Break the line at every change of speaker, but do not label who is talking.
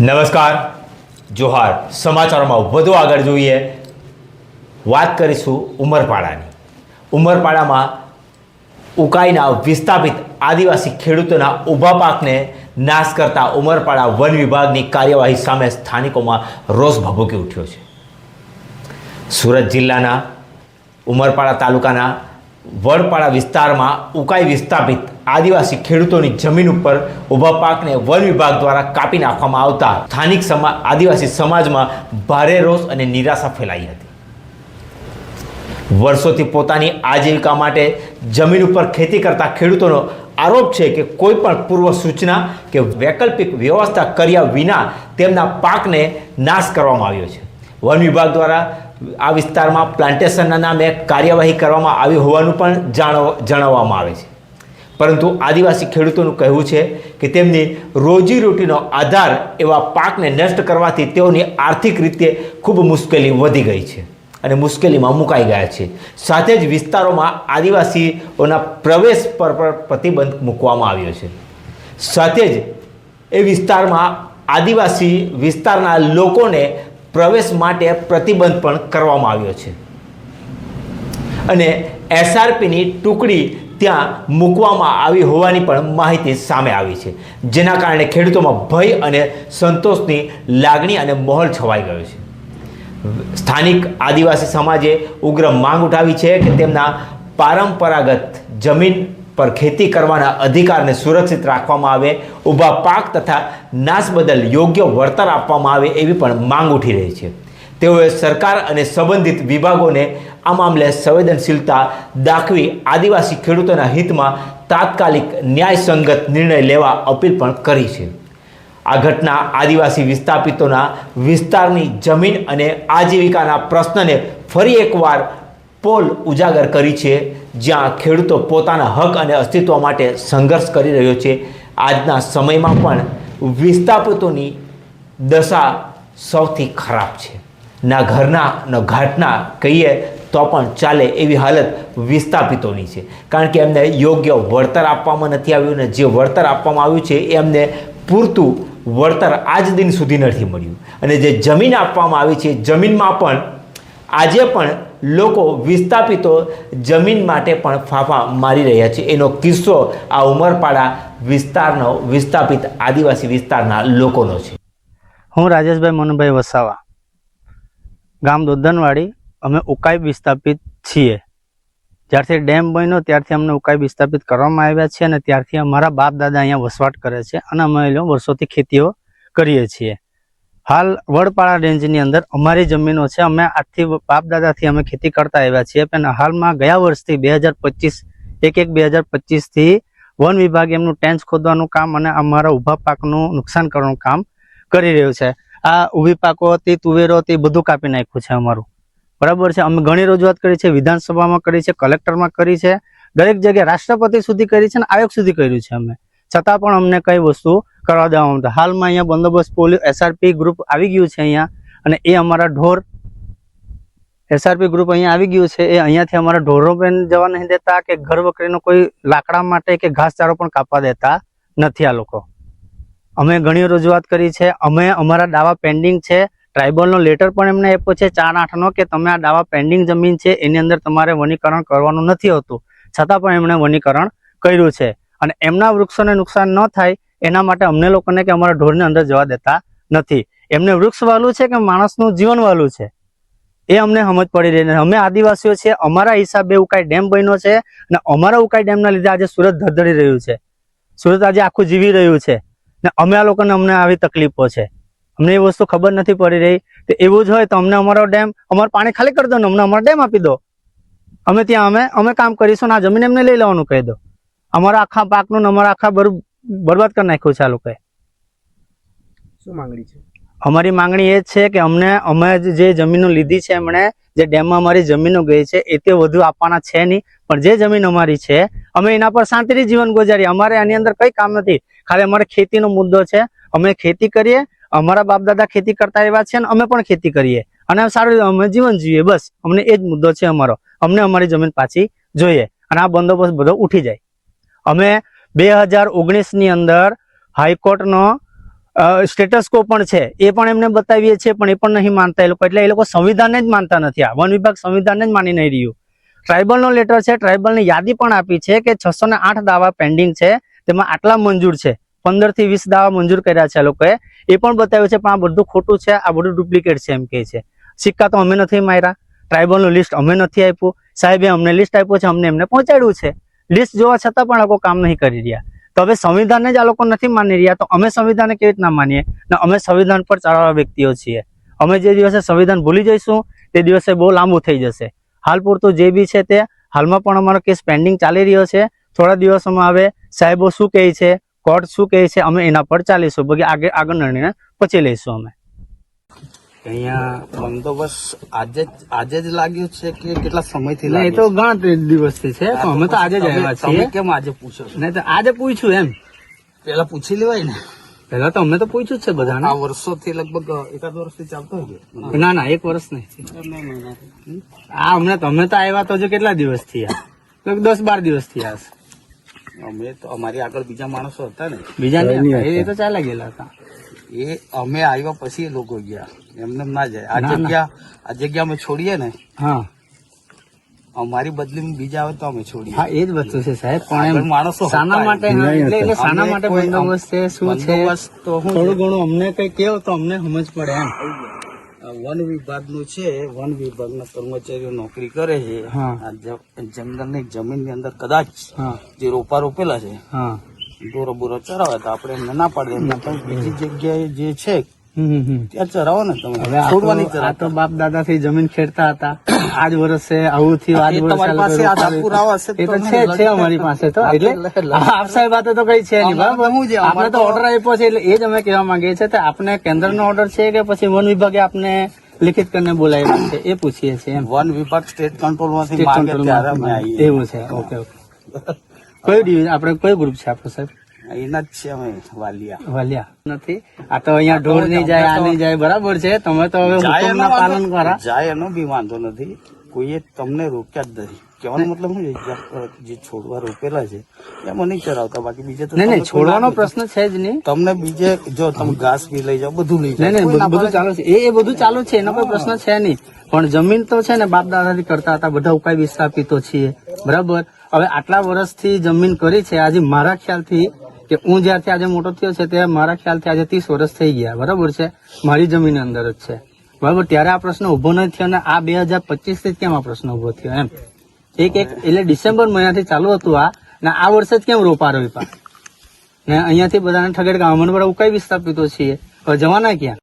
નમસ્કાર, જોહાર સમાચારોમાં વધુ આગળ જોઈએ. વાત કરીશું ઉમરપાડાની. ઉમરપાડામાં ઉકાઈના વિસ્થાપિત આદિવાસી ખેડૂતોના ઊભા પાકને નાશ કરતા ઉમરપાડા વન વિભાગની કાર્યવાહી સામે સ્થાનિકોમાં રોષ ભભૂકી ઉઠ્યો છે. સુરત જિલ્લાના ઉમરપાડા તાલુકાના વડપાડા વિસ્તારમાં ઉકાઈ વિસ્થાપિત આદિવાસી ખેડૂતોની જમીન ઉપર ઊભા પાકને વન વિભાગ દ્વારા કાપી નાખવામાં આવતા સ્થાનિક સમા, આદિવાસી સમાજમાં ભારે રોષ અને નિરાશા ફેલાઈ હતી. વર્ષોથી પોતાની આજીવિકા માટે જમીન ઉપર ખેતી કરતા ખેડૂતોનો આરોપ છે કે કોઈ પણ પૂર્વ સૂચના કે વૈકલ્પિક વ્યવસ્થા કર્યા વિના તેમના પાકને નાશ કરવામાં આવ્યો છે. વન વિભાગ દ્વારા આ વિસ્તારમાં પ્લાન્ટેશનના નામે કાર્યવાહી કરવામાં આવી હોવાનું પણ જણાવવામાં આવે છે. પરંતુ આદિવાસી ખેડૂતોનું કહેવું છે કે તેમની રોજીરોટીનો આધાર એવા પાકને નષ્ટ કરવાથી તેઓની આર્થિક રીતે ખૂબ મુશ્કેલી વધી ગઈ છે અને મુશ્કેલીમાં મુકાઈ ગયા છે. સાથે જ વિસ્તારોમાં આદિવાસીઓના પ્રવેશ પર પણ પ્રતિબંધ મૂકવામાં આવ્યો છે. સાથે જ એ વિસ્તારમાં આદિવાસી વિસ્તારના લોકોને પ્રવેશ માટે પ્રતિબંધ પણ કરવામાં આવ્યો છે. અને એસઆરપીની ટુકડી ત્યાં મૂકવામાં આવી હોવાની પણ માહિતી સામે આવી છે. જેના કારણે ખેડૂતોમાં ભય અને સંતોષની લાગણી અને માહોલ છવાઈ ગયો છે. સ્થાનિક આદિવાસી સમાજે ઉગ્ર માંગ ઉઠાવી છે કે તેમના પરંપરાગત જમીન પર ખેતી કરવાના અધિકારને સુરક્ષિત રાખવામાં આવે, ઊભા પાક તથા નાશ બદલ યોગ્ય વળતર આપવામાં આવે એવી પણ માંગ ઉઠી રહી છે. તેઓએ સરકાર અને સંબંધિત વિભાગોને આ મામલે સંવેદનશીલતા દાખવી આદિવાસી ખેડૂતોના હિતમાં તાત્કાલિક ન્યાયસંગત નિર્ણય લેવા અપીલ પણ કરી છે. આ ઘટના આદિવાસી વિસ્થાપિતોના વિસ્તારની જમીન અને આજીવિકાના પ્રશ્નને ફરી એકવાર પોલ ઉજાગર કરી છે, જ્યાં ખેડૂતો પોતાના હક અને અસ્તિત્વ માટે સંઘર્ષ કરી રહ્યો છે. આજના સમયમાં પણ વિસ્થાપિતોની દશા સૌથી ખરાબ છે. ના ઘરના, ન ઘાટના કહીએ તો પણ ચાલે એવી હાલત વિસ્થાપિતોની છે. કારણ કે એમને યોગ્ય વળતર આપવામાં નથી આવ્યું ને જે વળતર આપવામાં આવ્યું છે એ એમને પૂરતું વળતર આજ દિન સુધી નથી મળ્યું. અને જે જમીન આપવામાં આવી છે, જમીનમાં પણ આજે પણ લોકો વિસ્થાપિતો જમીન માટે પણ ફાફા મારી રહ્યા છે. એનો કિસ્સો આ ઉમરપાડા વિસ્તારનો વિસ્થાપિત આદિવાસી વિસ્તારના લોકોનો છે.
હું રાજેશભાઈ મનુભાઈ વસાવા. ગામ દોદનવાડી. અમે ઉકાઈ વિસ્થાપિત છીએ. જ્યારથી ડેમ બન્યો ત્યારથી અમને ઉકાઈ વિસ્થાપિત કરવામાં આવ્યા છે અને ત્યારથી અમારા બાપ દાદા અહીંયા વસવાટ કરે છે અને અમે અહીંયા વર્ષોથી ખેતીઓ કરીએ છીએ. હાલ વડપાડા રેન્જની અંદર અમારી જમીનો છે. અમે આજથી બાપ દાદાથી અમે ખેતી કરતા આવ્યા છીએ. પણ હાલમાં ગયા વર્ષથી બે હજાર પચીસ, એક એક બે હજાર પચીસથી વન વિભાગ એમનું ટેન્સ ખોદવાનું કામ અને અમારા ઊભા પાકનું નુકસાન કરવાનું કામ કરી રહ્યું છે. આ ઊભી પાકો હતી, તુવેરો હતી, બધું કાપી નાખ્યું છે અમારું. બરાબર છે? અમે ઘણી રજૂઆત કરી છે, વિધાનસભામાં કરી છે, કલેક્ટરમાં કરી છે. દરેક જગ્યાએ રાષ્ટ્રપતિ સુધી કરી છે અને આયોગ સુધી કર્યું છે અમે. છતાં પણ અમને કઈ વસ્તુ કરવા દેવામાં આવતા. હાલમાં અહીંયા બંદોબસ્ત પોલીસ એસઆરપી ગ્રુપ આવી ગયું છે અહીંયા અને એ અમારા ઢોર એસઆરપી ગ્રુપ અહીંયા આવી ગયું છે. એ અહીંયાથી અમારા ઢોરો પણ જવા નહીં દેતા કે ઘર વકરીનો કોઈ લાકડા માટે કે ઘાસચારો પણ કાપવા દેતા નથી આ લોકો. અમે ઘણી રજૂઆત કરી છે. અમે અમારા દાવા પેન્ડિંગ છે. ટ્રાઇબલનો લેટર પણ એમને આપ્યો છે ચાર આઠનો કે તમે આ દાવા પેન્ડિંગ જમીન છે, એની અંદર તમારે વનીકરણ કરવાનું નથી હોતું. છતાં પણ એમણે વનીકરણ કર્યું છે. અને એમના વૃક્ષોને નુકસાન ન થાય, એના માટે અમને લોકોને કે અમારા ઢોરને અંદર જવા દેતા નથી. એમને વૃક્ષ વાલું છે કે માણસનું જીવન વાલું છે? એ અમને સમજ પડી રહી નથી. અમે આદિવાસીઓ છીએ, અમારા હિસાબે ઉકાઈ ડેમ બન્યો છે અને અમારા ઉકાઈ ડેમના લીધે આજે સુરત ધડધડી રહ્યું છે. સુરત આજે આખું જીવી રહ્યું છે ને અમે આ લોકોને અમને આવી તકલીફો છે. અમને એ વસ્તુ ખબર નથી પડી રહી. તો એવું જ હોય તો અમને અમારો ડેમ, અમારું પાણી ખાલી કરી દો ને અમને અમારો ડેમ આપી દો. અમે ત્યાં અમે અમે કામ કરીશું ને આ જમીન એમને લઈ લેવાનું કહી દો. અમારા આખા પાકનું ને અમારા આખા બર બરબાદ કરી નાખ્યું છે આ લોકોએ.
શું માંગણી છે?
અમારી માંગણી એ જ છે કે અમને અમે જે જમીનો લીધી છે એમણે જે ડેમમાં અમારી જમીનો ગઈ છે એ તે વધુ આપવાના છે નહીં. પણ જે જમીન અમારી છે અમે એના પર શાંતિથી જીવન ગુજારીએ. અમારે આની અંદર કઈ કામ નથી. ખાલી અમારે ખેતીનો મુદ્દો છે. અમે ખેતી કરીએ. અમારા બાપ દાદા ખેતી કરતા એવા છે અને અમે પણ ખેતી કરીએ. અને સારું અમે જીવન જીવીએ. બસ. અમને એ જ મુદ્દો છે અમારો. અમને અમારી જમીન પાછી જોઈએ. અને આ બંદોબસ્ત બધો ઉઠી જાય. અમે બે હજાર ઓગણીસની અંદર હાઈકોર્ટનો સ્ટેટસ કો પણ છે. એ પણ એમને બતાવીએ છીએ, પણ એ પણ નહીં માનતા એ લોકો. એટલે એ લોકો સંવિધાનને જ માનતા નથી. આ વન વિભાગ સંવિધાનને જ માની નહીં રહ્યું. ટ્રાઇબલનો લેટર છે. ટ્રાઇબલની યાદી પણ આપી છે કે છસો દાવા પેન્ડિંગ છે. તેમાં આટલા મંજૂર છે. પંદરથી વીસ દાવા મંજૂર કર્યા છે લોકોએ. એ પણ બતાવ્યું છે, પણ આ બધું ખોટું છે. આ બધું ડુપ્લિકેટ છે એમ કહે છે. સિક્કા તો અમે નથી માર્યા. ટ્રાઇબલનું લિસ્ટ અમે નથી આપ્યું. સાહેબે અમને લિસ્ટ આપ્યું છે, અમને એમને પહોંચાડ્યું છે. લિસ્ટ જોવા છતાં પણ લોકો કામ નહીં કરી રહ્યા. તો હવે સંવિધાનને જ આ લોકો નથી માની રહ્યા, તો અમે સંવિધાનને કેવી રીતના માનીએ? ને, અમે સંવિધાન પર ચાલવા વ્યક્તિઓ છીએ. અમે જે દિવસે સંવિધાન ભૂલી જઈશું, તે દિવસે બહુ લાંબુ થઈ જશે. હાલ પૂરતું જે બી છે તે, હાલમાં પણ અમારો કેસ પેન્ડિંગ ચાલી રહ્યો છે. થોડા દિવસોમાં હવે સાહેબો શું કહે છે, કોર્ટ શું કહે છે, અમે એના પર ચાલીશું. બાકી આગળ આગળ નિર્ણય પછી લઈશું અમે.
અહીંયા બંદોબસ્ત આજે જ આજે જ લાગ્યું છે કે કેટલા સમયથી
એ તો ગણતરી દિવસથી છે. પણ અમે તો આજે જ આવ્યા છીએ.
કેમ આજે પૂછો
નહીં તો આજે પૂછ્યું એમ.
પેલા પૂછી લેવાય ને.
પેલા તો અમે તો પૂછ્યું જ છે બધાને.
આ વર્ષોથી લગભગ એકાદ વર્ષથી ચાલતો હોય
ના ના એક વર્ષ નહીં. આ અમને તમે તો આવ્યા તો જો કેટલા દિવસ થયા? દસ બાર દિવસ થયા હશે.
અમે તો અમારી આગળ બીજા માણસો હતા ને.
બીજા એ તો ચાલ્યા ગયેલા હતા.
એ અમે આવ્યા પછી એ લોકો ગયા. એમને ના જાય. આ. જગ્યા આ જગ્યા અમે છોડીએ ને
હા.
અમારી બદલી બીજા આવે તો અમે છોડીએ.
હા એ જ વસ્તુ છે સાહેબ પણ એમ
માણસો
શાના માટે એટલે એટલે શાના માટે બંદોબસ્ત છે શું છે?
તો હું
થોડું ઘણું અમને કઈ કેવો તો અમને સમજ પડે એમ.
આ વન વિભાગનું છે વન વિભાગના કર્મચારીઓ નોકરી કરે છે.
હા.
ની જ- જંગલની જમીનની અંદર કદાચ જે રોપા રોપેલા છે.
હા.
દોરો બોરો ચરાવે તો આપણે એમને ના પણ બીજી જગ્યાએ જે છે
હમ હમ હમ.
ત્યાં ચરાવો ને તમે. છોડવાની
આ તો બાપ દાદા થી જમીન ખેડતા હતા. આજ વર્ષે આવું થયું આજ વર્ષે એ તો છે છે અમારી પાસે તો. એટલે આપ સાહેબ આ તો કઈ છે નહીં બરાબર? આપણે તો ઓર્ડર આપ્યો છે એટલે એ જ અમે કહેવા માંગીએ છીએ. તો આપને કેન્દ્રનો ઓર્ડર છે કે પછી વન વિભાગે આપને લિખિત કરીને બોલાવ્યા છે? એ પૂછીએ છીએ
વન વિભાગ સ્ટેટ કંટ્રોલમાંથી
એવું છે. Okay okay. કયું ડિવિઝન આપણે કયું ગ્રુપ છે આપણું સાહેબ?
એના જ છે અમે વાલિયા.
વાલિયા. નથી. આ તો અહીંયા ઢોર નહીં જાય આ નહીં જાય બરાબર છે. તમે તો હવે હુકમના પાલન કરા
જાય એનો બી વાંધો નથી. કોઈએ તમને રોક્યા જ નથી. કહેવાનો મતલબ શું જે છોડવા રોપેલા છે એ મને ચરાવતા બાકી બીજે તો
નહીં છોડવાનો પ્રશ્ન છે જ નહીં.
તમને બીજે જો તમે ઘાસ બી લઈ જાઓ બધું લઈ જાઓ.
નહીં બધું ચાલુ છે. એ બધું ચાલુ છે એનો કોઈ પ્રશ્ન છે નહીં. પણ જમીન તો છે ને બાપ દાદાથી કરતા હતા બધા ઉકાઈ વિસ્થાપિતો છીએ. બરાબર? હવે આટલા વર્ષથી જમીન કરી છે, આજે મારા ખ્યાલથી કે હું જ્યારથી આજે મોટો થયો છે ત્યારે મારા ખ્યાલથી આજે ત્રીસ વર્ષ થઈ ગયા, બરાબર છે? મારી જમીન અંદર જ છે. બરાબર, ત્યારે આ પ્રશ્ન ઊભો નથી થયો અને આ બે હજાર પચીસથી કેમ આ પ્રશ્ન ઊભો થયો એમ? એક એક, એટલે ડિસેમ્બર મહિનાથી ચાલુ હતું આ, ને આ વર્ષે જ કેમ રોપા રોપા ને અહીંયાથી બધાને ઠગેડ ગામ અમે બધા ઉકાઈ વિસ્થાપિતો છીએ. જવાના ક્યાં?